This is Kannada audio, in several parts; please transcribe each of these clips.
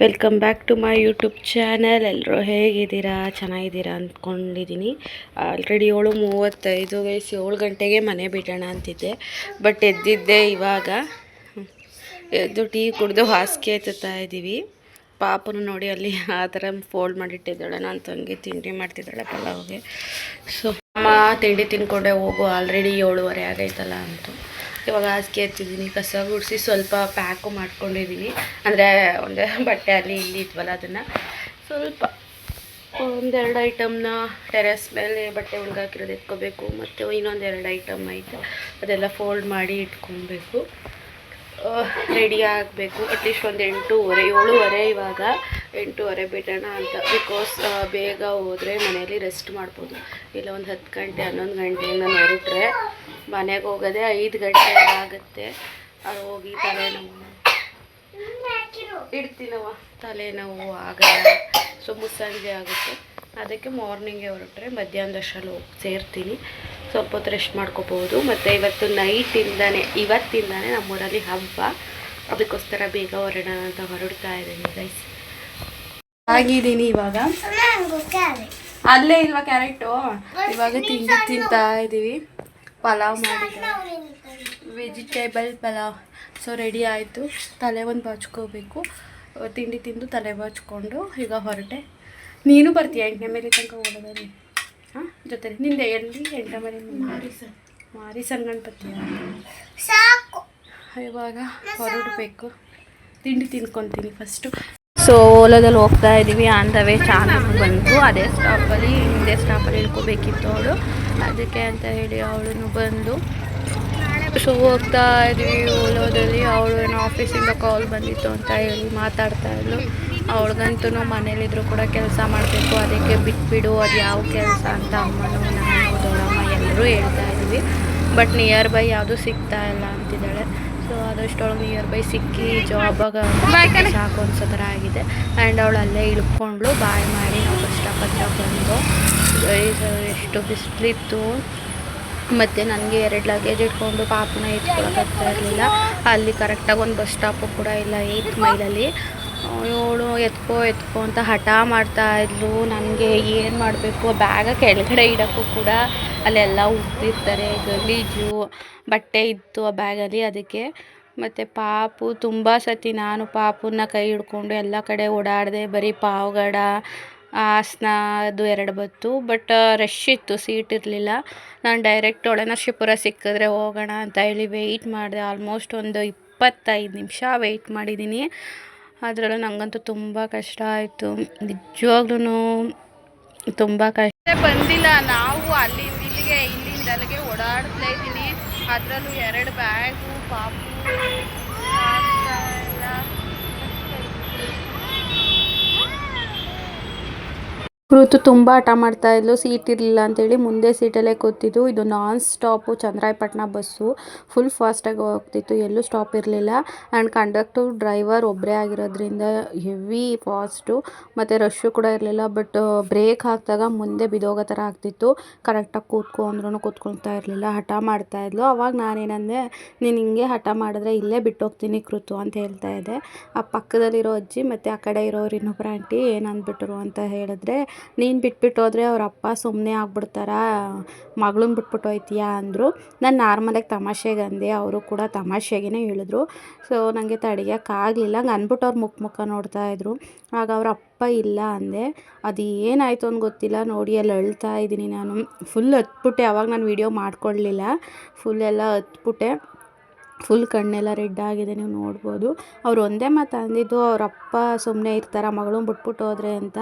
Welcome back to my YouTube channel ಎಲ್ಲರೂ ಹೇಗಿದ್ದೀರಾ? ಚೆನ್ನಾಗಿದ್ದೀರಾ ಅಂದ್ಕೊಂಡಿದ್ದೀನಿ. ಆಲ್ರೆಡಿ ಏಳು ಮೂವತ್ತೈದು ವಯಸ್ಸು ಏಳು ಗಂಟೆಗೆ ಮನೆ ಬಿಡೋಣ ಅಂತಿದ್ದೆ. ಬಟ್ ಎದ್ದಿದ್ದೆ ಇವಾಗ. ಎದ್ದು ಟೀ ಕುಡಿದು ಹಾಸಿಗೆ ಎತ್ತುತ್ತಾ ಇದ್ದೀವಿ. ಪಾಪನು ನೋಡಿ ಅಲ್ಲಿ ಆ ಥರ ಫೋಲ್ಡ್ ಮಾಡಿಟ್ಟಿದ್ದಾಳೆ. ನಾನು ತಂಗಿ ತಿಂಡಿ ಮಾಡ್ತಿದ್ದಾಳೆ ಪಲಾವ್ಗೆ. ಸೊ ಅಮ್ಮ ತಿಂಡಿ ತಿನ್ಕೊಂಡೆ ಹೋಗು. ಆಲ್ರೆಡಿ ಏಳುವರೆ ಆಗೈತಲ್ಲ ಅಂತು. ಇವಾಗ ಹಾಸಿಗೆ ಎತ್ತಿದ್ದೀನಿ ಕಸ ಗುಡಿಸಿ ಸ್ವಲ್ಪ ಪ್ಯಾಕು ಮಾಡ್ಕೊಂಡಿದ್ದೀನಿ ಅಂದರೆ ಒಂದು ಬಟ್ಟೆ ಅಲ್ಲಿ ಇಲ್ಲಿ ಇದ್ವಲ್ಲ ಅದನ್ನು. ಸ್ವಲ್ಪ ಒಂದೆರಡು ಐಟಮ್ನ ಟೆರೆಸ್ ಮೇಲೆ ಬಟ್ಟೆ ಒಣಗಾಕಿರೋದು ಎತ್ಕೋಬೇಕು, ಮತ್ತು ಇನ್ನೊಂದೆರಡು ಐಟಮ್ ಐತೆ. ಅದೆಲ್ಲ ಫೋಲ್ಡ್ ಮಾಡಿ ಇಟ್ಕೊಬೇಕು. ರೆಡಿ ಆಗಬೇಕು ಅಟ್ಲೀಸ್ಟ್ ಒಂದು ಎಂಟೂವರೆ, ಏಳುವರೆ ಇವಾಗ. ಎಂಟೂವರೆ ಬಿಡೋಣ ಅಂತ. ಬಿಕಾಸ್ ಬೇಗ ಹೋದರೆ ಮನೆಯಲ್ಲಿ ರೆಸ್ಟ್ ಮಾಡ್ಬೋದು. ಇಲ್ಲ ಒಂದು ಹತ್ತು ಗಂಟೆ, ಹನ್ನೊಂದು ಗಂಟೆಯಿಂದ ಹೊರಟ್ರೆ ಮನೆಗೆ ಹೋಗೋದೇ ಐದು ಗಂಟೆ ಆಗುತ್ತೆ. ಅಲ್ಲಿ ಹೋಗಿ ತಲೆನೋವು. ಇಡ್ತೀನವ ತಲೆನೋವು ಆಗಲ್ಲ. ಸೊ ಮುಸ್ಸಂಜೆ ಆಗುತ್ತೆ. ಅದಕ್ಕೆ ಮಾರ್ನಿಂಗೇ ಹೊರಟ್ರೆ ಮಧ್ಯಾಹ್ನದಷ್ಟರಲ್ಲಿ ಹೋಗಿ ಸೇರ್ತೀನಿ. ಸ್ವಲ್ಪ ಹೊತ್ತು ರೆಸ್ಟ್ ಮಾಡ್ಕೋಬೋದು ಮತ್ತು ಇವತ್ತು ನೈಟಿಂದನೇ ಇವತ್ತಿಂದಾನೆ ನಮ್ಮೂರಲ್ಲಿ ಹಬ್ಬ. ಅದಕ್ಕೋಸ್ಕರ ಬೇಗ ಹೊರಡೋಣ ಅಂತ ಹೊರಡ್ತಾ ಇದ್ದೀನಿ ಗೈಸ್ ಆಗಿದ್ದೀನಿ ಇವಾಗ. ಅಲ್ಲೇ ಇಲ್ವಾ ಕ್ಯಾರೆಟು ಇವಾಗ ತಿಂಡಿ ತಿಂತಾ ಇದ್ದೀವಿ. ಪಲಾವ್ ಮಾಡಿ ವೆಜಿಟೇಬಲ್ ಪಲಾವ್. ಸೊ ರೆಡಿ ಆಯಿತು. ತಲೆ ಒಂದು ಬಾಚ್ಕೋಬೇಕು. ತಿಂಡಿ ತಿಂದು ತಲೆ ಬಾಚ್ಕೊಂಡು ಈಗ ಹೊರಟೆ. ನೀನು ಬರ್ತೀಯ ಎಂಟನೇ ಮೇಲೆ ತನಕ ಓಡೋದಲ್ಲಿ ಹಾಂ ಜೊತೆ ನಿಂದೆ ಎಲ್ಲಿ? ಎಂಟ ಮನೆ ಮಾರಿ ಸರ್ ಮಾರಿ ಸರ್ ಗಣಪತಿಯ ಇವಾಗ ಹೊರಡಬೇಕು. ತಿಂಡಿ ತಿನ್ಕೊತೀನಿ ಫಸ್ಟು ಸೊ ಓಲಾದಲ್ಲಿ ಹೋಗ್ತಾ ಇದ್ದೀವಿ. ಆನ್ ದ ವೇ ಚಾನಲ್ ಬಂತು ಅದೇ ಸ್ಟಾಪಲ್ಲಿ ಹಿಂದೆ ಸ್ಟಾಪಲ್ಲಿ ಇಳ್ಕೋಬೇಕಿತ್ತು ಅವಳು. ಅದಕ್ಕೆ ಅಂತ ಹೇಳಿ ಅವಳನ್ನು ಬಂದು ಸೊ ಹೋಗ್ತಾ ಇದ್ವಿ ಓಲೋದಲ್ಲಿ. ಅವಳು ಏನೋ ಆಫೀಸಿಂದ ಕಾಲ್ ಬಂದಿತ್ತು ಅಂತ ಹೇಳಿ ಮಾತಾಡ್ತಾ ಇದ್ಲು. ಅವಳಿಗಂತೂ ಮನೇಲಿದ್ರು ಕೂಡ ಕೆಲಸ ಮಾಡಬೇಕು. ಅದಕ್ಕೆ ಬಿಟ್ಬಿಡು ಅದು ಯಾವ ಕೆಲಸ ಅಂತ ಅಮ್ಮನೂ ನಾನು ದೊಡ್ಡಮ್ಮ ಎಲ್ಲರೂ ಹೇಳ್ತಾ ಇದ್ವಿ. ಬಟ್ ನಿಯರ್ ಬೈ ಯಾವುದೂ ಸಿಗ್ತಾ ಇಲ್ಲ ಅಂತಿದ್ದಾಳೆ. ಸೊ ಅದಷ್ಟೊಳಗೆ ನಿಯರ್ ಬೈ ಸಿಕ್ಕಿ ಜಾಬಾಗ ಸಾಕು ಅನ್ಸೋ ಥರ ಆಗಿದೆ. ಆ್ಯಂಡ್ ಅವಳು ಅಲ್ಲೇ ಇಳ್ಕೊಂಡ್ಳು. ಬಾಯ್ ಮಾಡಿ ನಾವು ಕಷ್ಟಪಟ್ಟು ಬಂದು ಎಷ್ಟು ಬಿಸಿಲಿತ್ತು. ಮತ್ತು ನನಗೆ ಎರಡು ಲಗೇಜ್ ಇಟ್ಕೊಂಡು ಪಾಪನ ಎತ್ಕೊಳಕ್ಕಾಗ್ತಾ ಇರಲಿಲ್ಲ. ಅಲ್ಲಿ ಕರೆಕ್ಟಾಗಿ ಒಂದು ಬಸ್ ಸ್ಟಾಪು ಕೂಡ ಇಲ್ಲ ಏಯ್ತ್ ಮೈಲಲ್ಲಿ ಏಳು ಎತ್ಕೋ ಎತ್ಕೋ ಅಂತ ಹಠ ಮಾಡ್ತಾ ಇದ್ಲು. ನನಗೆ ಏನು ಮಾಡಬೇಕು? ಬ್ಯಾಗ ಕೆಳಗಡೆ ಇಡೋಕ್ಕೂ ಕೂಡ ಅಲ್ಲೆಲ್ಲ ಉಗ್ದಿರ್ತಾರೆ ಗಲೀಜು, ಬಟ್ಟೆ ಇತ್ತು ಆ ಬ್ಯಾಗಲ್ಲಿ ಅದಕ್ಕೆ. ಮತ್ತು ಪಾಪು, ತುಂಬ ಸತಿ ನಾನು ಪಾಪುನ ಕೈ ಹಿಡ್ಕೊಂಡು ಎಲ್ಲ ಕಡೆ ಓಡಾಡಿದೆ, ಬರೀ ಪಾವಗಡ ಹಾಸನ ಅದು ಎರಡು ಬತ್ತು, ಬಟ್ ರಶ್ ಇತ್ತು ಸೀಟ್ ಇರಲಿಲ್ಲ. ನಾನು ಡೈರೆಕ್ಟ್ ಒಳನರ್ಶಿಪುರ ಸಿಕ್ಕಿದ್ರೆ ಹೋಗೋಣ ಅಂತ ಹೇಳಿ ವೆಯ್ಟ್ ಮಾಡಿದೆ. ಆಲ್ಮೋಸ್ಟ್ ಒಂದು ಇಪ್ಪತ್ತೈದು ನಿಮಿಷ ವೆಯ್ಟ್ ಮಾಡಿದ್ದೀನಿ ಅದರಲ್ಲೂ ನನಗಂತೂ ತುಂಬ ಕಷ್ಟ ಆಯಿತು. ನಿಜವಾಗ್ಲೂ ತುಂಬ ಕಷ್ಟ. ಬಂದಿಲ್ಲ. ನಾವು ಅಲ್ಲಿಂದ ಇಲ್ಲಿಗೆ, ಇಲ್ಲಿಂದ ಅಲ್ಲಿಗೆ ಓಡಾಡ್ತಾ ಇದ್ದೀನಿ. ಅದರಲ್ಲೂ ಎರಡು ಬ್ಯಾಗು ಪಾಪು ಆಗ್ತಾ ಇಲ್ಲ. ಋತು ತುಂಬ ಹಠ ಮಾಡ್ತಾ ಇದ್ಲು. ಸೀಟ್ ಇರಲಿಲ್ಲ ಅಂತೇಳಿ ಮುಂದೆ ಸೀಟಲ್ಲೇ ಕೂತಿದ್ದು ಇದು ನಾನ್ ಸ್ಟಾಪು ಚಂದ್ರಾಯಪಟ್ಟಣ ಬಸ್ಸು. ಫುಲ್ ಫಾಸ್ಟಾಗಿ ಹೋಗ್ತಿತ್ತು. ಎಲ್ಲೂ ಸ್ಟಾಪ್ ಇರಲಿಲ್ಲ. ಆ್ಯಂಡ್ ಕಂಡಕ್ಟರ್, ಡ್ರೈವರ್ ಒಬ್ಬರೇ ಆಗಿರೋದ್ರಿಂದ ಹೆವಿ ಫಾಸ್ಟು. ಮತ್ತು ರಶ್ಶು ಕೂಡ ಇರಲಿಲ್ಲ. ಬಟ್ ಬ್ರೇಕ್ ಹಾಕಿದಾಗ ಮುಂದೆ ಬಿದೋಗೋ ಥರ ಆಗ್ತಿತ್ತು. ಕರೆಕ್ಟಾಗಿ ಕೂತ್ಕೊ ಅಂದ್ರೂ ಕೂತ್ಕೊಳ್ತಾ ಇರಲಿಲ್ಲ. ಹಠ ಮಾಡ್ತಾ ಇದ್ಲು. ಅವಾಗ ನಾನೇನಂದೆ, ನೀನು ಹಿಂಗೆ ಹಠ ಮಾಡಿದ್ರೆ ಇಲ್ಲೇ ಬಿಟ್ಟೋಗ್ತೀನಿ ಕೃತು ಅಂತ ಹೇಳ್ತಾ ಇದ್ದೆ. ಆ ಪಕ್ಕದಲ್ಲಿರೋ ಅಜ್ಜಿ ಮತ್ತು ಆ ಕಡೆ ಇರೋರು ಇನ್ನೊಬ್ಬರ ಆಂಟಿ ಏನಂದ್ಬಿಟ್ರು ಅಂತ ಹೇಳಿದ್ರೆ ನೀನು ಬಿಟ್ಬಿಟ್ಟು ಹೋದರೆ ಅವ್ರ ಅಪ್ಪ ಸುಮ್ಮನೆ ಆಗ್ಬಿಡ್ತಾರ ಮಗಳನ್ನ ಬಿಟ್ಬಿಟ್ಟು ಹೋಯ್ತೀಯಾ ಅಂದರು. ನಾನು ನಾರ್ಮಲಾಗಿ ತಮಾಷೆಗೆ ಅಂದೆ, ಅವರು ಕೂಡ ತಮಾಷೆಗೇ ಹೇಳಿದ್ರು. ಸೊ ನನಗೆ ತಡೆಯೋಕ್ಕಾಗಲಿಲ್ಲ ಹಂಗೆ ಅಂದ್ಬಿಟ್ಟು ಅವ್ರು ಮುಖ ಮುಖ ನೋಡ್ತಾ ಇದ್ರು. ಆಗ ಅವ್ರ ಅಪ್ಪ ಇಲ್ಲ ಅಂದೆ ಅದು ಏನಾಯಿತು ಅಂತ ಗೊತ್ತಿಲ್ಲ, ನೋಡಿ ಅಲ್ಲಿ ಅಳ್ತಾ ಇದ್ದೀನಿ ನಾನು. ಫುಲ್ ಹತ್ಬಿಟ್ಟೆ, ಅವಾಗ ನಾನು ವೀಡಿಯೋ ಮಾಡ್ಕೊಳ್ಳಿಲ್ಲ ಫುಲ್ ಎಲ್ಲ ಹತ್ಬಿಟ್ಟೆ. ಫುಲ್ ಕಣ್ಣೆಲ್ಲ ರೆಡ್ ಆಗಿದೆ, ನೀವು ನೋಡ್ಬೋದು. ಅವ್ರು ಒಂದೇ ಮಾತು ಅಂದಿದ್ದು, ಅವ್ರ ಅಪ್ಪ ಸುಮ್ಮನೆ ಇರ್ತಾರೆ ಮಗಳನ್ನ ಬಿಟ್ಬಿಟ್ಟು ಹೋದ್ರೆ ಅಂತ.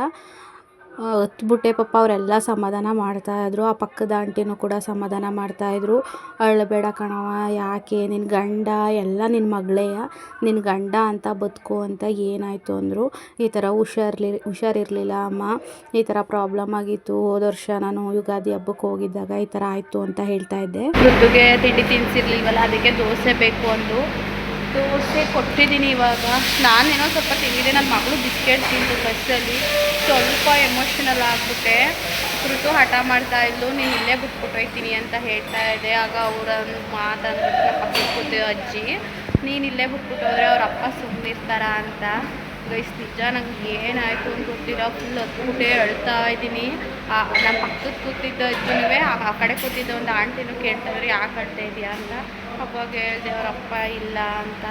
ಹತ್ಬಿಟ್ಟೆ ಪಾಪ ಅವರೆಲ್ಲ ಸಮಾಧಾನ ಮಾಡ್ತಾಯಿದ್ರು ಆ ಪಕ್ಕದ ಆಂಟಿನೂ ಕೂಡ ಸಮಾಧಾನ ಮಾಡ್ತಾಯಿದ್ರು ಅಳಬೇಡ ಕಣವ ಯಾಕೆ? ನಿನ್ನ ಗಂಡ, ಎಲ್ಲ ನಿನ್ನ ಮಗಳೇ ನಿನ್ನ ಗಂಡ ಅಂತ ಬದುಕು ಅಂತ ಏನಾಯಿತು ಅಂದರು. ಈ ಥರ ಹುಷಾರ್ಲಿ, ಹುಷಾರಿರಲಿಲ್ಲ ಅಮ್ಮ. ಈ ಥರ ಪ್ರಾಬ್ಲಮ್ ಆಗಿತ್ತು. ಹೋದ ವರ್ಷ ನಾನು ಯುಗಾದಿ ಹಬ್ಬಕ್ಕೆ ಹೋಗಿದ್ದಾಗ ಈ ಥರ ಆಯಿತು ಅಂತ ಹೇಳ್ತಾ ಇದ್ದೆ. ತಿಂಡಿ ತಿನ್ಸಿರ್ಲಿಲ್ವಲ್ಲ, ಅದಕ್ಕೆ ದೋಸೆ ಬೇಕು ಅಂದು ದೋಸೆ ಕೊಟ್ಟಿದ್ದೀನಿ ಇವಾಗ. ನಾನೇನೋ ಸ್ವಲ್ಪ ತಿಂದಿದ್ದೆ ನನ್ನ ಮಗಳು ಬಿಸ್ಕೆಟ್ ತಿಂದು ಬಸ್ಸಲ್ಲಿ ಸ್ವಲ್ಪ ಎಮೋಷನಲ್ ಆಗಿಬಿಟ್ಟೆ. ಋತು ಹಠ ಮಾಡ್ತಾ ಇದ್ಲು, ನೀನು ಇಲ್ಲೇ ಬಿಟ್ಬಿಟ್ಟೋಯ್ತೀನಿ ಅಂತ ಹೇಳ್ತಾ ಇದ್ದೆ. ಆಗ ಅವರ ಮಾತಂದ್ಬಿಟ್ಟು ನಮ್ಮ ಪಕ್ಕದ ಕೂತು ಅಜ್ಜಿ, ನೀನು ಇಲ್ಲೇ ಬಿಟ್ಬಿಟ್ಟು ಹೋದ್ರೆ ಅವ್ರ ಅಪ್ಪ ಸುಮ್ಮನಿರ್ತಾರ ಅಂತ? ಗೈಸ್, ನಿಜ, ನಂಗೆ ಏನಾಯಿತು ಅಂತ ಗೊತ್ತಿಲ್ಲ. ಫುಲ್ ಹತ್ಬಿಟ್ಟೆ ಅಳ್ತಾ ಇದ್ದೀನಿ. ನಮ್ಮ ಪಕ್ಕದ ಕೂತಿದ್ದ ಅಜ್ಜಿನೂ ಆ ಕಡೆ ಕೂತಿದ್ದ ಒಂದು ಆಂಟಿನೂ ಕೇಳ್ತಾಯಿದ್ರು ಯಾಕೆ ಅಳ್ತಾ ಇದೆಯಾ ಅಂತ? ಅವಾಗ ಹೇಳಿದೆ ಅವ್ರ ಅಪ್ಪ ಇಲ್ಲ ಅಂತ.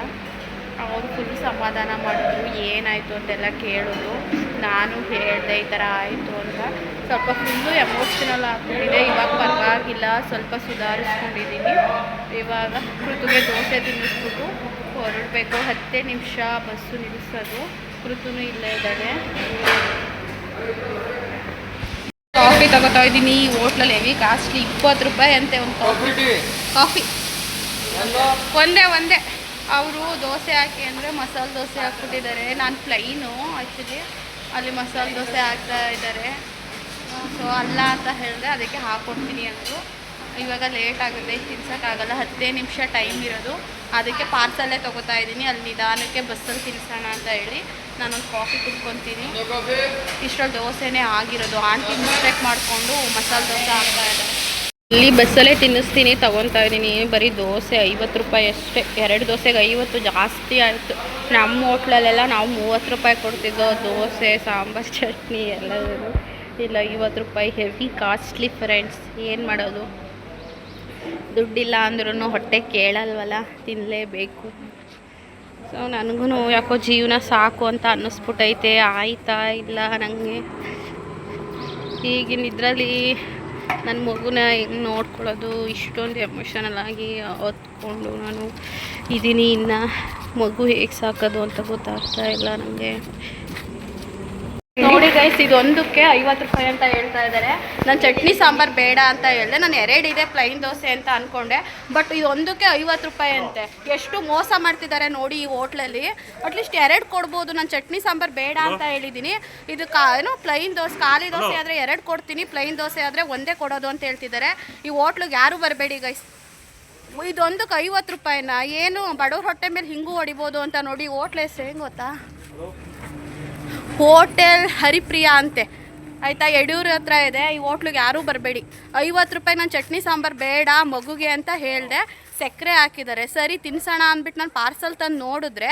ಅವರು ಫುಲ್ ಸಮಾಧಾನ ಮಾಡಿದ್ರು ಏನಾಯಿತು ಅಂತೆಲ್ಲ ಕೇಳಿದ್ರು. ನಾನು ಹೇಳಿದೆ ಈ ಥರ ಆಯಿತು ಅಂತ. ಸ್ವಲ್ಪ ಫುಲ್ಲು ಎಮೋಷ್ನಲ್ ಆಗ್ಬಿಟ್ಟಿದೆ. ಇವಾಗ ಪರವಾಗಿಲ್ಲ ಸ್ವಲ್ಪ ಸುಧಾರಿಸ್ಕೊಂಡಿದ್ದೀನಿ ಇವಾಗ ಋತುಗೆ ದೋಸೆ ತಿನ್ನಿಸ್ಬಿಟ್ಟು ಹೊರಡಬೇಕು. ಹತ್ತೇ ನಿಮಿಷ ಬಸ್ಸು ನಿಲ್ಲಿಸೋದು ಋತುನು ಇಲ್ಲೇ ಇದ್ದಾಳೆ. ಕಾಫಿ ತಗೋತಾ ಇದ್ದೀನಿ. ಈ ಹೋಟ್ಲಲ್ಲಿ ಹೆವಿ ಕಾಸ್ಟ್ಲಿ ಇಪ್ಪತ್ತು ರೂಪಾಯಿ ಅಂತೆ ಒಂದು ಕಾಫಿ? ಕಾಫಿ. ಒಂದೇ ಒಂದೇ. ಅವರು ದೋಸೆ ಹಾಕಿ ಅಂದರೆ ಮಸಾಲೆ ದೋಸೆ ಹಾಕ್ಬಿಟ್ಟಿದ್ದಾರೆ. ನಾನು ಪ್ಲೈನು ಆ್ಯಕ್ಚುಲಿ ಅಲ್ಲಿ ಮಸಾಲೆ ದೋಸೆ ಹಾಕ್ತಾ ಇದ್ದಾರೆ. ಸೊ ಅಲ್ಲ ಅಂತ ಹೇಳಿದೆ ಅದಕ್ಕೆ ಹಾಕ್ಕೊಡ್ತೀನಿ ಅಂದರು. ಇವಾಗ ಲೇಟ್ ಆಗುತ್ತೆ ತಿನ್ಸೋಕ್ಕಾಗಲ್ಲ. ಹತ್ತೇ ನಿಮಿಷ ಟೈಮ್ ಇರೋದು. ಅದಕ್ಕೆ ಪಾರ್ಸಲ್ಲೇ ತೊಗೋತಾ ಇದ್ದೀನಿ. ಅಲ್ಲಿ ನಿಧಾನಕ್ಕೆ ಬಸ್ಸಲ್ಲಿ ತಿನ್ಸೋಣ ಅಂತ ಹೇಳಿ ನಾನೊಂದು ಕಾಫಿ ಕುಟ್ಕೊತೀನಿ ಇಷ್ಟೊಂದು ದೋಸೆನೇ ಆಗಿರೋದು. ಆಂಟಿ ಮಿಸ್ಟೇಕ್ ಮಾಡಿಕೊಂಡು ಮಸಾಲೆ ದೋಸೆ ಹಾಕ್ತಾ ಇದ್ದಾರೆ. ಇಲ್ಲಿ ಬಸ್ಸಲ್ಲೇ ತಿನ್ನಿಸ್ತೀನಿ ತಗೊತಾ ಇದ್ದೀನಿ. ಬರೀ ದೋಸೆ ಐವತ್ತು ರೂಪಾಯಿ ಅಷ್ಟೇ. ಎರಡು ದೋಸೆಗೆ ಐವತ್ತು ಜಾಸ್ತಿ ಆಯಿತು. ನಮ್ಮ ಹೋಟ್ಲಲ್ಲೆಲ್ಲ ನಾವು ಮೂವತ್ತು ರೂಪಾಯಿ ಕೊಡ್ತಿದ್ದೋ, ದೋಸೆ, ಸಾಂಬಾರು, ಚಟ್ನಿ ಎಲ್ಲದೂ ಇಲ್ಲ, ಐವತ್ತು ರೂಪಾಯಿ ಹೆವಿ ಕಾಸ್ಟ್ಲಿ ಫ್ರೆಂಡ್ಸ್. ಏನು ಮಾಡೋದು? ದುಡ್ಡಿಲ್ಲ ಅಂದ್ರೂ ಹೊಟ್ಟೆ ಕೇಳಲ್ವಲ್ಲ? ತಿನ್ನಲೇಬೇಕು ಸೊ ನನಗೂ ಯಾಕೋ ಜೀವನ ಸಾಕು ಅಂತ ಅನ್ನಿಸ್ಬಿಟ್ಟೈತೆ. ಆಯ್ತಾ ಇಲ್ಲ ನನಗೆ ಈಗಿನ ಇದರಲ್ಲಿ ನನ್ನ ಮಗುನ ನೋಡ್ಕೊಳ್ಳೋದು, ಇಷ್ಟೊಂದು ಎಮೋಷನಲ್ ಆಗಿ ಹೊತ್ಕೊಂಡು ನಾನು ಇದ್ದೀನಿ ಇನ್ನು ಮಗು ಹೇಗೆ ಸಾಕೋದು ಅಂತ ಗೊತ್ತಾಗ್ತಾ ಇಲ್ಲ ನನಗೆ ನೋಡಿ ಗೈಸ್ ಇದೊಂದಕ್ಕೆ ಐವತ್ತು ರೂಪಾಯಿ ಅಂತ ಹೇಳ್ತಾ ಇದ್ದಾರೆ. ನಾನು ಚಟ್ನಿ ಸಾಂಬಾರು ಬೇಡ ಅಂತ ಹೇಳಿದೆ. ನಾನು ಎರಡಿದೆ ಪ್ಲೈನ್ ದೋಸೆ ಅಂತ ಅಂದ್ಕೊಂಡೆ ಬಟ್ ಇದೊಂದಕ್ಕೆ ಐವತ್ತು ರೂಪಾಯಿ ಅಂತೆ. ಎಷ್ಟು ಮೋಸ ಮಾಡ್ತಿದ್ದಾರೆ ನೋಡಿ ಈ ಹೋಟ್ಲಲ್ಲಿ. ಅಟ್ಲೀಸ್ಟ್ ಎರಡು ಕೊಡ್ಬೋದು. ನಾನು ಚಟ್ನಿ ಸಾಂಬಾರು ಬೇಡ ಅಂತ ಹೇಳಿದ್ದೀನಿ ಇದು ಕಾ ಏನು ಪ್ಲೈನ್ ದೋಸೆ ಖಾಲಿ ದೋಸೆ ಆದರೆ ಎರಡು ಕೊಡ್ತೀನಿ. ಪ್ಲೈನ್ ದೋಸೆ ಆದರೆ ಒಂದೇ ಕೊಡೋದು ಅಂತ ಹೇಳ್ತಿದ್ದಾರೆ. ಈ ಹೋಟ್ಲಿಗೆ ಯಾರೂ ಬರಬೇಡಿ ಗೈಸ್ ಇದೊಂದಕ್ಕೆ ಐವತ್ತು ರೂಪಾಯಿನ? ಏನು ಬಡವ್ರ ಹೊಟ್ಟೆ ಮೇಲೆ ಹಿಂಗೂ ಹೊಡಿಬೋದು ಅಂತ ನೋಡಿ ಹೋಟ್ಲ್ ಹೆಸರು ಹೆಂಗೆ ಗೊತ್ತಾ? ಹೋಟೆಲ್ ಹರಿಪ್ರಿಯ ಅಂತೆ. ಆಯಿತಾ, ಯಡಿಯೂರು ಹತ್ರ ಇದೆ, ಈ ಹೋಟ್ಲಿಗೆ ಯಾರೂ ಬರಬೇಡಿ. ಐವತ್ತು ರೂಪಾಯಿ ನಾನು ಚಟ್ನಿ ಸಾಂಬಾರು ಬೇಡ ಮಗುಗೆ ಅಂತ ಹೇಳಿದೆ. ಸಕ್ಕರೆ ಹಾಕಿದ್ದಾರೆ. ಸರಿ, ತಿನ್ಸೋಣ ಅಂದ್ಬಿಟ್ಟು ನಾನು ಪಾರ್ಸಲ್ ತಂದು ನೋಡಿದ್ರೆ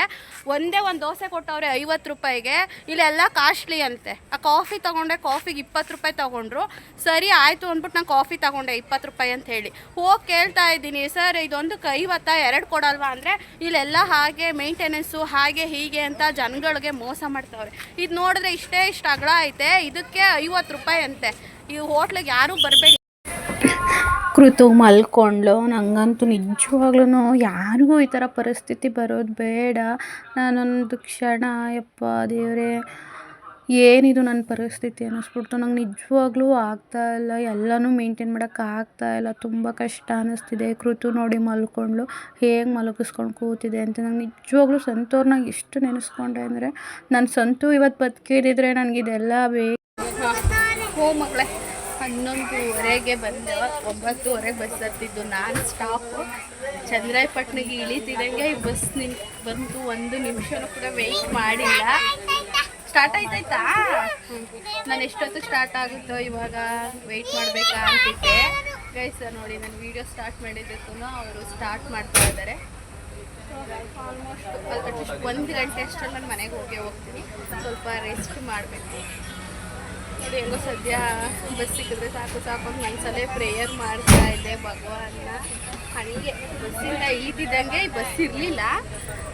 ಒಂದೇ ಒಂದು ದೋಸೆ ಕೊಟ್ಟವ್ರೆ ಐವತ್ತು ರೂಪಾಯಿಗೆ. ಇಲ್ಲೆಲ್ಲ ಕಾಸ್ಟ್ಲಿ ಅಂತೆ. ಆ ಕಾಫಿ ತೊಗೊಂಡೆ ಕಾಫಿಗೆ ಇಪ್ಪತ್ತು ರೂಪಾಯಿ ತೊಗೊಂಡ್ರು. ಸರಿ, ಆಯಿತು ಅಂದ್ಬಿಟ್ಟು ನಾನು ಕಾಫಿ ತೊಗೊಂಡೆ ಇಪ್ಪತ್ತು ರೂಪಾಯಿ ಅಂತ ಹೇಳಿ. ಹೋಗಿ ಕೇಳ್ತಾ ಇದ್ದೀನಿ, ಸರ್ ಇದೊಂದಕ್ಕೆ ಐವತ್ತಾ ಎರಡು ಕೊಡಲ್ವಾ? ಅಂದರೆ, ಇಲ್ಲೆಲ್ಲ ಹಾಗೆ ಮೇಂಟೆನೆನ್ಸು ಹಾಗೆ ಹೀಗೆ ಅಂತ ಜನಗಳಿಗೆ ಮೋಸ ಮಾಡ್ತವ್ರೆ. ಇದು ನೋಡಿದ್ರೆ ಇಷ್ಟೇ ಇಷ್ಟು ಅಗಲ ಐತೆ. ಇದಕ್ಕೆ ಐವತ್ತು ರೂಪಾಯಿ ಅಂತೆ. ಈ ಹೋಟ್ಲಿಗೆ ಯಾರೂ ಬರಬೇಡಿ. ಕೃತು ಮಲ್ಕೊಂಡ್ಳು ನನಗಂತೂ ನಿಜವಾಗ್ಲೂ ಯಾರಿಗೂ ಈ ಥರ ಪರಿಸ್ಥಿತಿ ಬರೋದು ಬೇಡ. ನಾನೊಂದು ಕ್ಷಣ, ಯಪ್ಪ ದೇವರೇ, ಏನಿದು ನನ್ನ ಪರಿಸ್ಥಿತಿ ಅನ್ನಿಸ್ಬಿಡ್ತು. ನಂಗೆ ನಿಜವಾಗ್ಲೂ ಆಗ್ತಾ ಇಲ್ಲ. ಎಲ್ಲನೂ ಮೇಂಟೈನ್ ಮಾಡೋಕ್ಕೆ ಇಲ್ಲ. ತುಂಬ ಕಷ್ಟ ಅನ್ನಿಸ್ತಿದೆ. ಕೃತು ನೋಡಿ ಮಲ್ಕೊಂಡ್ಳು ಹೇಗೆ ಮಲಗಿಸ್ಕೊಂಡು ಕೂತಿದೆ ಅಂತ ನಂಗೆ ನಿಜವಾಗ್ಲೂ ಸಂತೋರ್ನ ಎಷ್ಟು ನೆನೆಸ್ಕೊಂಡೆ ಅಂದರೆ ನನ್ನ ಸಂತು ಇವತ್ತು ಬದುಕಿದ್ರೆ ನನಗಿದೆಲ್ಲ ಬೇ ಹೋ ಮಗಳೇ. ಹನ್ನೊಂದುವರೆಗೆ ಬಂದೆ, ಒಂಬತ್ತುವರೆಗೆ ಬಸ್ ಹತ್ತಿದ್ದು ನಾನು ಸ್ಟಾಪ್ ಚಂದ್ರಾಯಪಟ್ಟಣಕ್ಕೆ ಇಳಿತಿದಂಗೆ ಈ ಬಸ್ ನಿನ್ ಬಂತು ಒಂದು ನಿಮಿಷನೂ ಕೂಡ ವೆಯ್ಟ್ ಮಾಡಿಲ್ಲ. ಸ್ಟಾರ್ಟ್ ಆಯ್ತಾಯ್ತಾ? ನಾನು ಎಷ್ಟೊತ್ತು ಸ್ಟಾರ್ಟ್ ಆಗುತ್ತೋ ಇವಾಗ ವೆಯ್ಟ್ ಮಾಡಬೇಕಾ ಅಂತಿದ್ದೆ. ಗೈಸ್ ನೋಡಿ, ನಾನು ವೀಡಿಯೋ ಸ್ಟಾರ್ಟ್ ಮಾಡಿದ್ದಕ್ಕೂ ಅವರು ಸ್ಟಾರ್ಟ್ ಮಾಡ್ತಾ ಇದ್ದಾರೆ. ಆಲ್ಮೋಸ್ಟ್ ಅಟ್ಲೀಸ್ಟ್ ಒಂದು ಗಂಟೆ ಅಷ್ಟರಲ್ಲಿ ನಾನು ಮನೆಗೆ ಹೋಗಿ ಹೋಗ್ತೀನಿ. ಸ್ವಲ್ಪ ರೆಸ್ಟ್ ಮಾಡಬೇಕು. ನೋಡಿ, ಹೆಂಗೋ ಸದ್ಯ ಬಸ್ ಸಿಕ್ಕಿದ್ರೆ ಸಾಕು ಸಾಕು ಅಂತ ಮನಸಲ್ಲೇ ಪ್ರೇಯರ್ ಮಾಡ್ತಾ ಇದ್ದೆ ಭಗವಾನ್ನ. ಹಂಗೆ ಬಸ್ಸಿಂದ ಈದಿದ್ದಂಗೆ ಈ ಬಸ್ ಇರಲಿಲ್ಲ.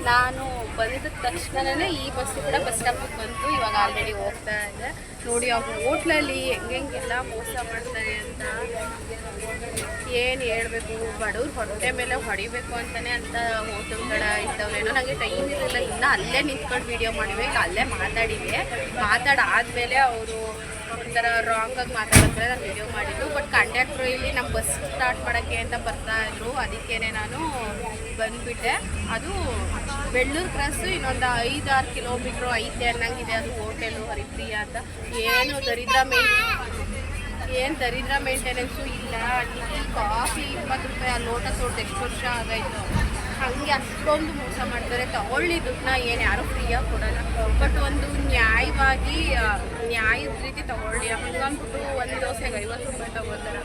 ನಾನು ಬಂದ ತಕ್ಷಣನೇ ಈ ಬಸ್ಸು ಕೂಡ ಬಸ್ ಸ್ಟಾಪಿಗೆ ಬಂತು. ಇವಾಗ ಆಲ್ರೆಡಿ ಹೋಗ್ತಾ ಇದೆ. ನೋಡಿ ಅವ್ರ ಹೋಟ್ಲಲ್ಲಿ ಹೆಂಗೆಲ್ಲ ಮೋಸ ಮಾಡ್ತಾರೆ ಅಂತ ಏನು ಹೇಳಬೇಕು? ಬಡವ್ರ ಹೊಟ್ಟೆ ಮೇಲೆ ಹೊಡಿಬೇಕು ಅಂತಲೇ ಅಂತ ಹೋಟೆಲ್ಗಳ ಇದ್ದವ್ರೇನೋ. ನನಗೆ ಟೈಮ್ ಇರಲಿಲ್ಲ. ಇನ್ನೂ ಅಲ್ಲೇ ನಿಂತ್ಕೊಂಡು ವೀಡಿಯೋ ಮಾಡಿವೆ. ಈಗ ಅಲ್ಲೇ ಮಾತಾಡಿವೆ ಮಾತಾಡಾದಮೇಲೆ ಅವರು ಒಂಥರ ರಾಂಗಾಗಿ ಮಾತಾಡಿದ್ರೆ ನಾನು ವಿಡಿಯೋ ಮಾಡಿದ್ದು. ಬಟ್ ಕಂಡಕ್ಟ್ರು ಇಲ್ಲಿ ನಮ್ಮ ಬಸ್ ಸ್ಟಾರ್ಟ್ ಮಾಡೋಕ್ಕೆ ಅಂತ ಬರ್ತಾ ಇದ್ರು. ಅದಕ್ಕೇನೆ ನಾನು ಬಂದುಬಿಟ್ಟೆ. ಅದು ಬೆಳ್ಳೂರು ಕ್ರಾಸು ಇನ್ನೊಂದು ಐದಾರು ಕಿಲೋಮೀಟ್ರು ಐತೆ ಅನ್ನಂಗಿದೆ. ಅದು ಹೋಟೆಲು ಹರಿಪ್ರಿಯ ಅಂತ. ಏನು ದರಿದ್ರ ಮೇನ್ ಏನು ದರಿದ್ರ ಮೇಂಟೆನೆನ್ಸು ಇಲ್ಲ. ಟೀ ಕಾಫಿ ಇಪ್ಪತ್ತು ರೂಪಾಯಿ, ಆ ಲೋಟ ತೋಟ ಎಷ್ಟು ವರ್ಷ ಆಗಾಯಿತು. ಹಾಗೆ ಅಷ್ಟೊಂದು ಮೋಸ ಮಾಡ್ತಾರೆ. ತಗೊಳ್ಳಿ ದುಡ್ಡನ್ನ ಏನು ಯಾರೂ ಫ್ರೀಯಾಗಿ ಕೊಡಲ್ಲ. ಬಟ್ ಒಂದು ನ್ಯಾಯವಾಗಿ ನ್ಯಾಯದ ರೀತಿ ತಗೊಳ್ಳಿ. ಹಂಗಂದ್ಬಿಟ್ಟು ಒಂದು ದೋಸೆಗೆ ಐವತ್ತು ರೂಪಾಯಿ ತಗೋತಾರೆ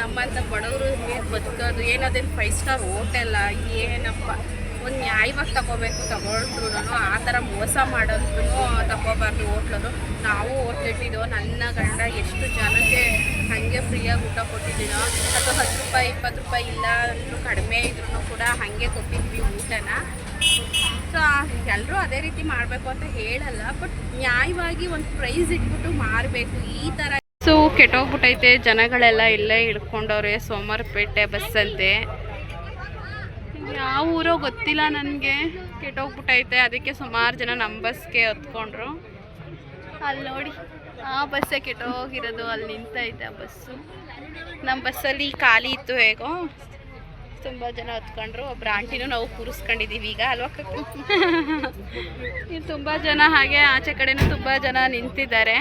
ನಮ್ಮಂಥ ಬಡವರು ಹೇಗೆ ಬದುಕೋದು ಏನದೇನು ಫೈವ್ ಸ್ಟಾರ್ ಹೋಟೆಲ್ಲ ಏನಪ್ಪ. ಒಂದು ನ್ಯಾಯವಾಗಿ ತಗೋಬೇಕು ತಗೊಂಡ್ರು ಆ ಥರ ಮೋಸ ಮಾಡೋದ್ರೂ ತಗೋಬಾರ್ದು ಹೋಟ್ಲದು. ನಾವು ಹೋಟ್ಲಿಟ್ಟಿದ್ದೋ ನನ್ನ ಗಂಡ ಎಷ್ಟು ಜನಕ್ಕೆ ಹಾಗೆ ಫ್ರೀಯಾಗಿ ಊಟ ಕೊಟ್ಟಿದ್ದೀನೋ ಅಥವಾ ಹತ್ತು ರೂಪಾಯಿ, ಇಪ್ಪತ್ತು ರೂಪಾಯಿ ಇಲ್ಲ ಅಂದ್ರೂ ಕಡಿಮೆ ಇದ್ರೂ ಕೂಡ ಹಾಗೆ ಕೊಟ್ಟಿದ್ವಿ ಊಟನ. ಸೊ ಎಲ್ಲರೂ ಅದೇ ರೀತಿ ಮಾಡಬೇಕು ಅಂತ ಹೇಳಲ್ಲ ಬಟ್ ನ್ಯಾಯವಾಗಿ ಒಂದು ಪ್ರೈಸ್ ಇಟ್ಬಿಟ್ಟು ಮಾರಬೇಕು. ಈ ಥರ ಸೊ ಕೆಟ್ಟೋಗ್ಬಿಟ್ಟೈತೆ ಜನಗಳೆಲ್ಲ ಇಲ್ಲೇ ಹಿಡ್ಕೊಂಡವ್ರೆ. ಸೋಮವಾರಪೇಟೆ ಬಸ್ಸಂತೆ ಯಾವ ಊರೋ ಗೊತ್ತಿಲ್ಲ ನನಗೆ. ಕೆಟ್ಟೋಗ್ಬಿಟ್ಟೈತೆ. ಅದಕ್ಕೆ ಸುಮಾರು ಜನ ನಮ್ಮ ಬಸ್ಗೆ ಹೊತ್ಕೊಂಡ್ರು. ಅಲ್ಲಿ ನೋಡಿ, ಆ ಬಸ್ಸೇ ಕೆಟ್ಟೋಗಿರೋದು. ಅಲ್ಲಿ ನಿಂತೈತೆ ಆ ಬಸ್ಸು. ನಮ್ಮ ಬಸ್ಸಲ್ಲಿ ಖಾಲಿ ಇತ್ತು ಹೇಗೋ. ತುಂಬ ಜನ ಹತ್ಕೊಂಡ್ರು. ಒಬ್ಬರು ಆಂಟಿನೂ ನಾವು ಕೂರಿಸ್ಕೊಂಡಿದ್ದೀವಿ ಈಗ, ಅಲ್ವಾ? ಇಲ್ಲಿ ತುಂಬ ಜನ, ಹಾಗೆ ಆಚೆ ಕಡೆನೂ ತುಂಬ ಜನ ನಿಂತಿದ್ದಾರೆ.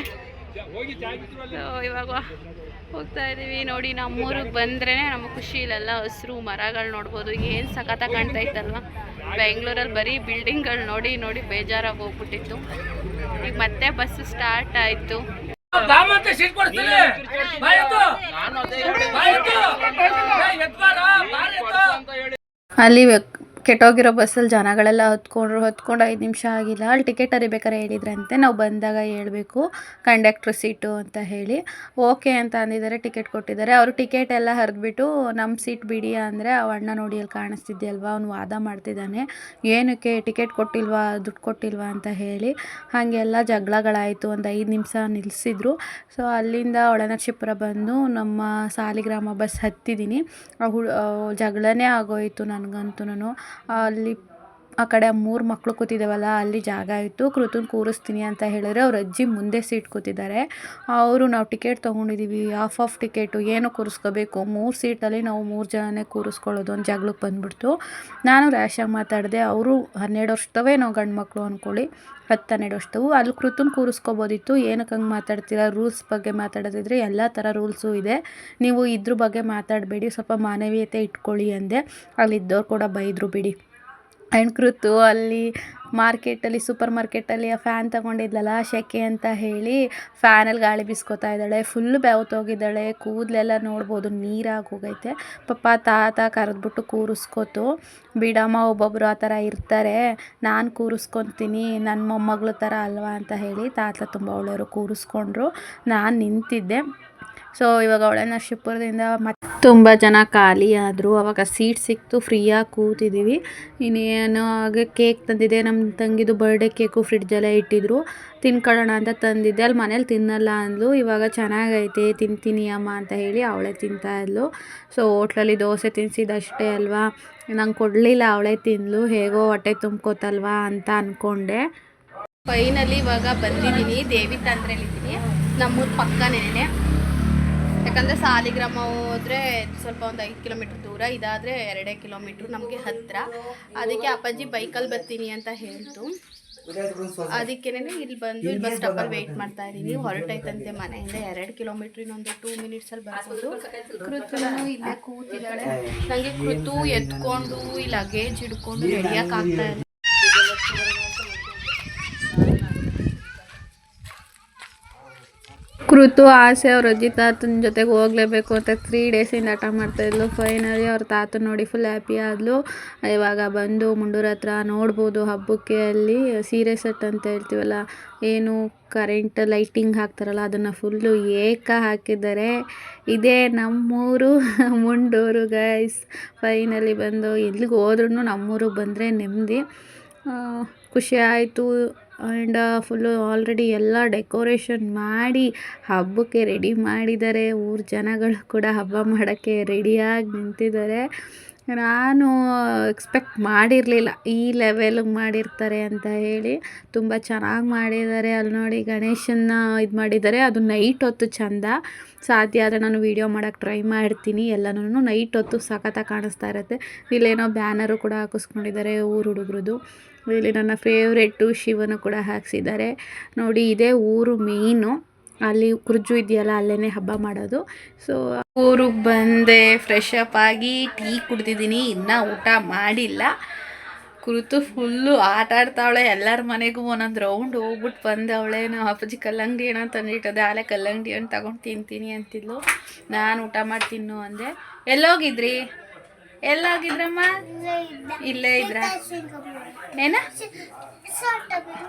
ಇವಾಗ ಹೋಗ್ತಾ ಇದ್ದೀವಿ ನೋಡಿ ನಮ್ಮೂರಿಗೆ ಬಂದ್ರೇ ನಮಗೆ ಖುಷಿ. ಇಲ್ಲೆಲ್ಲ ಹಸಿರು ಮರಗಳು ನೋಡ್ಬೋದು. ಏನು ಸಖತ್ ಕಾಣ್ತಾ ಇತ್ತಲ್ವ? ಬೆಂಗಳೂರಲ್ಲಿ ಬರೀ ಬಿಲ್ಡಿಂಗ್ಗಳು ನೋಡಿ ನೋಡಿ ಬೇಜಾರಾಗಿ ಹೋಗ್ಬಿಟ್ಟಿತ್ತು. ಈಗ ಮತ್ತೆ ಬಸ್ ಸ್ಟಾರ್ಟ್ ಆಯಿತು. ಅಲ್ಲಿ ಕೆಟ್ಟೋಗಿರೋ ಬಸ್ಸಲ್ಲಿ ಜನಗಳೆಲ್ಲ ಹತ್ಕೊಂಡ್ರು, ಹತ್ಕೊಂಡು ಐದು ನಿಮಿಷ ಆಗಿಲ್ಲ. ಅಲ್ಲಿ ಟಿಕೆಟ್ ಅರಿಬೇಕಾರೆ ಹೇಳಿದ್ರಂತೆ. ನಾವು ಬಂದಾಗ ಹೇಳಬೇಕು, ಕಂಡಕ್ಟ್ರ್ ಸೀಟು ಅಂತ ಹೇಳಿ. ಓಕೆ ಅಂತ ಅಂದಿದ್ದಾರೆ, ಟಿಕೆಟ್ ಕೊಟ್ಟಿದ್ದಾರೆ. ಅವರು ಟಿಕೆಟ್ ಎಲ್ಲ ಹರಿದ್ಬಿಟ್ಟು ನಮ್ಮ ಸೀಟ್ ಬಿಡಿ ಅಂದರೆ ಅವ ಅಣ್ಣ ನೋಡಿ ಅಲ್ಲಿ ಕಾಣಿಸ್ತಿದ್ಯಲ್ವಾ? ಅವ್ನು ವಾದ ಮಾಡ್ತಿದ್ದಾನೆ. ಏನಕ್ಕೆ ಟಿಕೆಟ್ ಕೊಟ್ಟಿಲ್ವಾ, ದುಡ್ಡು ಕೊಟ್ಟಿಲ್ವಾ? ಅಂತ ಹೇಳಿ. ಹಾಗೆಲ್ಲ ಜಗಳಗಳಾಯಿತು. ಒಂದು ಐದು ನಿಮಿಷ ನಿಲ್ಲಿಸಿದ್ರು ಸೊ ಅಲ್ಲಿಂದ ಒಳನಕ್ಷಿಪುರ ಬಂದು ನಮ್ಮ ಸಾಲಿಗ್ರಾಮ ಬಸ್ ಹತ್ತಿದ್ದೀನಿ ಆ ಜಗಳನೇ ಆಗೋಯಿತು ನನಗಂತೂ ಅಲ್ಲಿ ಆ ಕಡೆ ಮೂರು ಮಕ್ಕಳು ಕೂತಿದ್ದೇವಲ್ಲ ಅಲ್ಲಿ ಜಾಗ ಇತ್ತು ಕೃತನ್ ಕೂರಿಸ್ತೀನಿ ಅಂತ ಹೇಳಿದ್ರೆ ಅವ್ರ ಅಜ್ಜಿ ಮುಂದೆ ಸೀಟ್ ಕೂತಿದ್ದಾರೆ. ಅವರು ನಾವು ಟಿಕೆಟ್ ತೊಗೊಂಡಿದ್ದೀವಿ ಆಫ್ ಆಫ್ ಟಿಕೆಟು ಏನು ಕೂರಿಸ್ಕೋಬೇಕು? ಮೂರು ಸೀಟಲ್ಲಿ ನಾವು ಮೂರು ಜನನೇ ಕೂರಿಸ್ಕೊಳ್ಳೋದು ಒಂದು ಜಗಳಕ್ಕೆ ಬಂದುಬಿಡ್ತು. ನಾನು ರ್ಯಾಶಾಗಿ ಮಾತಾಡಿದೆ, ಅವರು ಹನ್ನೆರಡು ವರ್ಷದವೇ ನಾವು ಗಂಡು ಮಕ್ಕಳು ಅಂದ್ಕೊಳ್ಳಿ ಹತ್ತು ಹನ್ನೆರಡು ವರ್ಷದವು. ಅಲ್ಲಿ ಕೃತನ್ ಕೂರಿಸ್ಕೋಬೋದಿತ್ತು. ಏನಕ್ಕೆ ಹಂಗೆ ಮಾತಾಡ್ತೀರಾ? ರೂಲ್ಸ್ ಬಗ್ಗೆ ಮಾತಾಡೋದಿದ್ರೆ ಎಲ್ಲ ಥರ ರೂಲ್ಸು ಇದೆ. ನೀವು ಇದ್ರ ಬಗ್ಗೆ ಮಾತಾಡಬೇಡಿ, ಸ್ವಲ್ಪ ಮಾನವೀಯತೆ ಇಟ್ಕೊಳ್ಳಿ ಅಂದೆ. ಅಲ್ಲಿದ್ದವ್ರು ಕೂಡ ಬೈದರು ಬಿಡಿ. ಆ್ಯಂಡ್ ಕೃತು ಅಲ್ಲಿ ಮಾರ್ಕೆಟಲ್ಲಿ ಸೂಪರ್ ಮಾರ್ಕೆಟಲ್ಲಿ ಆ ಫ್ಯಾನ್ ತಗೊಂಡಿದ್ಲಲ್ಲ, ಶೆಕೆ ಅಂತ ಹೇಳಿ ಫ್ಯಾನಲ್ಲಿ ಗಾಳಿ ಬೀಸ್ಕೊತಾ ಇದ್ದಾಳೆ. ಫುಲ್ ಬೆವತೋಗಿದ್ದಾಳೆ. ಕೂದಲೆಲ್ಲ ನೋಡ್ಬೋದು, ನೀರಾಗಿ ಹೋಗೈತೆ. ಪಾಪ ತಾತ ಕರೆದ್ಬಿಟ್ಟು ಕೂರಿಸ್ಕೋತು. ಬಿಡಮ್ಮ ಒಬ್ಬೊಬ್ಬರು ಆ ಥರ ಇರ್ತಾರೆ. ನಾನು ಕೂರಿಸ್ಕೊತೀನಿ ನನ್ನ ಮೊಮ್ಮಗಳ ಥರ ಅಲ್ವಾ ಅಂತ ಹೇಳಿ ತಾತ ತುಂಬ ಒಳ್ಳೆಯವರು ಕೂರಿಸ್ಕೊಂಡ್ರು. ನಾನು ನಿಂತಿದ್ದೆ. ಸೊ ಇವಾಗ ಒಳನರಸೀಪುರದಿಂದ ಮತ್ತೆ ತುಂಬ ಜನ ಖಾಲಿ ಆದರು. ಅವಾಗ ಸೀಟ್ ಸಿಕ್ತು. ಫ್ರೀಯಾಗಿ ಕೂತಿದ್ದೀವಿ ಇನ್ನೇನು ಹಾಗೆ ಕೇಕ್ ತಂದಿದ್ದೆ ನಮ್ಮ ತಂಗಿದು ಬರ್ಡೇ ಕೇಕು ಫ್ರಿಡ್ಜಲ್ಲೇ ಇಟ್ಟಿದ್ರು. ತಿನ್ಕೊಳ್ಳೋಣ ಅಂತ ತಂದಿದ್ದೆ. ಅಲ್ಲಿ ಮನೇಲಿ ತಿನ್ನಲ್ಲ ಅಂದ್ಲು. ಇವಾಗ ಚೆನ್ನಾಗೈತೆ. ತಿಂತೀನಿ ಅಮ್ಮ ಅಂತ ಹೇಳಿ ಅವಳೇ ತಿಂತಾ ಇದ್ಲು. ಸೊ ಹೋಟ್ಲಲ್ಲಿ ದೋಸೆ ತಿನ್ಸಿದಷ್ಟೇ ಅಲ್ವಾ? ನಂಗೆ ಕೊಡಲಿಲ್ಲ. ಅವಳೇ ತಿಂದ್ಲು. ಹೇಗೋ ಹೊಟ್ಟೆ ತುಂಬ್ಕೋತಲ್ವಾ ಅಂತ ಅಂದ್ಕೊಂಡೆ ಫೈನಲಿ ಇವಾಗ ಬಂದಿದ್ದೀನಿ. ದೇವಿ ತಂದ್ರಲ್ಲಿದ್ದೀನಿ ನಮ್ಮೂರು ಪಕ್ಕನೇನೆ. ಯಾಕಂದರೆ ಸಾಲಿಗ್ರಾಮ ಹೋದ್ರೆ ಸ್ವಲ್ಪ ಒಂದು ಐದು ಕಿಲೋಮೀಟರ್ ದೂರ, ಇದಾದರೆ ಎರಡೇ ಕಿಲೋಮೀಟರ್ ನಮಗೆ ಹತ್ತಿರ ಅದಕ್ಕೆ ಅಪ್ಪಾಜಿ ಬೈಕಲ್ಲಿ ಬರ್ತೀನಿ ಅಂತ ಹೇಳ್ತು. ಅದಕ್ಕೇನೆ ಇಲ್ಲಿ ಬಂದು ಬಸ್ ಸ್ಟಾಪಲ್ಲಿ ವೆಯ್ಟ್ ಮಾಡ್ತಾ ಇದ್ದೀನಿ. ಹೊರಟೈತಂತೆ ಮನೆಯಿಂದ ಎರಡು ಕಿಲೋಮೀಟ್ರ್ ಇನ್ನೊಂದು ಟೂ ಮಿನಿಟ್ಸಲ್ಲಿ ಬರ್ಬೋದು. ಕೃತು ಇಲ್ಲೇ ಕೂತಿದ್ದಾಳೆ. ನನಗೆ ಕೃತು ಎತ್ಕೊಂಡು ಈ ಲಗೇಜ್ ಹಿಡ್ಕೊಂಡು ಆಗ್ತಾ ಇಲ್ಲ. ಕೃತು ಆಸೆ ಅವ್ರ ಅಜ್ಜಿ ತಾತನ ಜೊತೆಗೆ ಹೋಗ್ಲೇಬೇಕು ಅಂತ ತ್ರೀ ಡೇಸಿಂದ ಹಠ ಮಾಡ್ತಾಯಿದ್ಲು ಫೈನಲಿ ಅವ್ರ ತಾತ ನೋಡಿ ಫುಲ್ ಹ್ಯಾಪಿ ಆದ್ಲು. ಇವಾಗ ಬಂದು ಮುಂಡೂರ ಹತ್ರ ನೋಡ್ಬೋದು ಹಬ್ಬಕ್ಕೆ ಅಲ್ಲಿ ಸೀರೆ ಸೆಟ್ ಅಂತ ಹೇಳ್ತೀವಲ್ಲ, ಏನು ಕರೆಂಟ್ ಲೈಟಿಂಗ್ ಹಾಕ್ತಾರಲ್ಲ ಅದನ್ನು ಫುಲ್ಲು ಏಕ ಹಾಕಿದ್ದಾರೆ. ಇದೇ ನಮ್ಮೂರು ಮುಂಡೂರು ಗೈಸ್ ಫೈನಲಿ ಬಂದು ಎಲ್ಲಿಗೆ ಹೋದ್ರೂ ನಮ್ಮೂರಿಗೆ ಬಂದರೆ ನೆಮ್ಮದಿ. ಖುಷಿ ಆಯಿತು. ಆ್ಯಂಡ್ ಫುಲ್ಲು ಆಲ್ರೆಡಿ ಎಲ್ಲ ಡೆಕೋರೇಷನ್ ಮಾಡಿ, ಹಬ್ಬಕ್ಕೆ ರೆಡಿ ಮಾಡಿದ್ದಾರೆ ಊರ ಜನಗಳು ಕೂಡ ಹಬ್ಬ ಮಾಡೋಕ್ಕೆ ರೆಡಿಯಾಗಿ ನಿಂತಿದ್ದಾರೆ. ನಾನು ಎಕ್ಸ್ಪೆಕ್ಟ್ ಮಾಡಿರಲಿಲ್ಲ. ಈ ಲೆವೆಲಿಗೆ ಮಾಡಿರ್ತಾರೆ ಅಂತ ಹೇಳಿ ತುಂಬ ಚೆನ್ನಾಗಿ ಮಾಡಿದ್ದಾರೆ. ಅಲ್ಲಿ ನೋಡಿ ಗಣೇಶನ್ನ ಇದು ಮಾಡಿದ್ದಾರೆ. ಅದು ನೈಟ್ ಹೊತ್ತು ಚಂದ. ಸಾಧ್ಯ ಆದರೆ ನಾನು ವೀಡಿಯೋ ಮಾಡೋಕ್ಕೆ ಟ್ರೈ ಮಾಡ್ತೀನಿ. ಎಲ್ಲನೂ ನೈಟ್ ಹೊತ್ತು ಸಖತ್ತಾಗಿ ಕಾಣಿಸ್ತಾ ಇರುತ್ತೆ. ಇಲ್ಲೇನೋ ಬ್ಯಾನರು ಕೂಡ ಹಾಕಿಸ್ಕೊಂಡಿದ್ದಾರೆ ಊರು ಹುಡುಗ್ರದ್ದು ಇಲ್ಲಿ ನನ್ನ ಫೇವ್ರೆಟ್ಟು ಶಿವನು ಕೂಡ ಹಾಕ್ಸಿದ್ದಾರೆ. ನೋಡಿ ಇದೇ ಊರು ಮೇಯ್ನು ಅಲ್ಲಿ ಕುರ್ಜು ಇದೆಯಲ್ಲ ಅಲ್ಲೇ ಹಬ್ಬ ಮಾಡೋದು. ಸೊ ಊರಿಗೆ ಬಂದೆ ಫ್ರೆಶ್ ಅಪ್ ಆಗಿ ಟೀ ಕುಡ್ದಿದ್ದೀನಿ ಇನ್ನೂ ಊಟ ಮಾಡಿಲ್ಲ. ಕುರಿತು ಫುಲ್ಲು ಆಟ ಆಡ್ತಾವಳೆ ಎಲ್ಲರ ಮನೆಗೂ ಒಂದೊಂದು ರೌಂಡ್ ಹೋಗ್ಬಿಟ್ಟು ಬಂದವಳೆ. ನಾವು ಅಪ್ಪಾಜಿ ಕಲ್ಲಂಗಡಿ ಏನ ತಂದಿಟ್ಟದೆ ಆಲೆ ಕಲ್ಲಂಗಡಿ ಹಣ್ಣು ತಗೊಂಡು ತಿಂತೀನಿ ಅಂತಿದ್ಲು. ನಾನು ಊಟ ಮಾಡಿ ತಿನ್ನು ಅಂದೆ. ಎಲ್ಲೋಗಿದ್ರಿ? ಎಲ್ಲೋಗಿದ್ರಮ್ಮ? ಇಲ್ಲೇ ಇದ್ರ? ಏನ?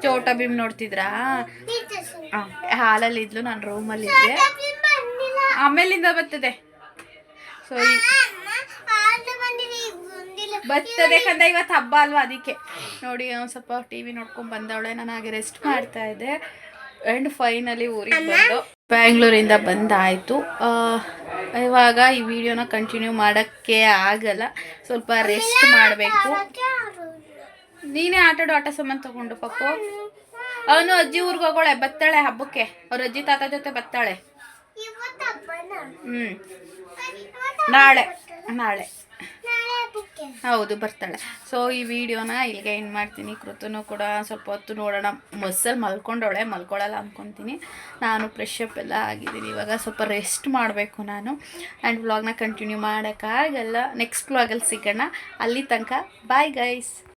ಚೋಟ ಭೀಮ್ ನೋಡ್ತಿದ್ರಾ ಹಾಲಲ್ಲಿ ಇದ್ಲು ನಾನು ರೂಮಲ್ಲಿ ಇದ್ದೆ. ಆಮೇಲಿಂದ ಬರ್ತದೆ. ಸೊ ಬರ್ತದೆ ಕಂದ, ಇವತ್ತು ಹಬ್ಬ ಅಲ್ವಾ ಅದಕ್ಕೆ. ನೋಡಿ, ಒಂದು ಸ್ವಲ್ಪ ಟಿ ವಿ ನೋಡ್ಕೊಂಡು ಬಂದವಳೆ, ನಾನು ಹಾಗೆ ರೆಸ್ಟ್ ಮಾಡ್ತಾ ಇದ್ದೆ. ಆ್ಯಂಡ್ ಫೈನಲಿ ಊರಿಗೆ ಬಂದು ಬ್ಯಾಂಗ್ಳೂರಿಂದ ಬಂದಾಯಿತು. ಇವಾಗ ಈ ವಿಡಿಯೋನ ಕಂಟಿನ್ಯೂ ಮಾಡೋಕ್ಕೆ ಆಗಲ್ಲ. ಸ್ವಲ್ಪ ರೆಸ್ಟ್ ಮಾಡಬೇಕು. ನೀನೇ ಆಟಾಡೋ ಆಟ ಸಾಮಾನು ತಗೊಂಡು ಪಪ್ಪು ಅವನು ಅಜ್ಜಿ ಊರ್ಗ್ ಹೋಗೋಳೆ ಬತ್ತಾಳೆ ಹಬ್ಬಕ್ಕೆ. ಅವ್ರ ಅಜ್ಜಿ ತಾತ ಜೊತೆ ಬತ್ತಾಳೆ. ಹ್ಮ್. ನಾಳೆ. ನಾಳೆ. ಹೌದು ಬರ್ತಾಳೆ. ಸೊ ಈ ವಿಡಿಯೋನ ಇಲ್ಲಿಗೆ ಏನು ಮಾಡ್ತೀನಿ. ಕೃತನು ಕೂಡ ಸ್ವಲ್ಪ ಹೊತ್ತು ನೋಡೋಣ. ಮಸ್ಸಲ್ಲಿ ಮಲ್ಕೊಂಡವಳೆ ಮಲ್ಕೊಳ್ಳಲ್ಲ ಅಂದ್ಕೊತೀನಿ ನಾನು ಫ್ರೆಶ್ ಅಪ್ ಎಲ್ಲ ಆಗಿದ್ದೀನಿ. ಇವಾಗ ಸ್ವಲ್ಪ ರೆಸ್ಟ್ ಮಾಡಬೇಕು ನಾನು. ಆ್ಯಂಡ್ ವ್ಲಾಗ್ನ ಕಂಟಿನ್ಯೂ ಮಾಡೋಕ್ಕಾಗಲ್ಲ. ನೆಕ್ಸ್ಟ್ ವ್ಲಾಗಲ್ಲಿ ಸಿಗೋಣ. ಅಲ್ಲಿ ತನಕ ಬಾಯ್ ಗೈಸ್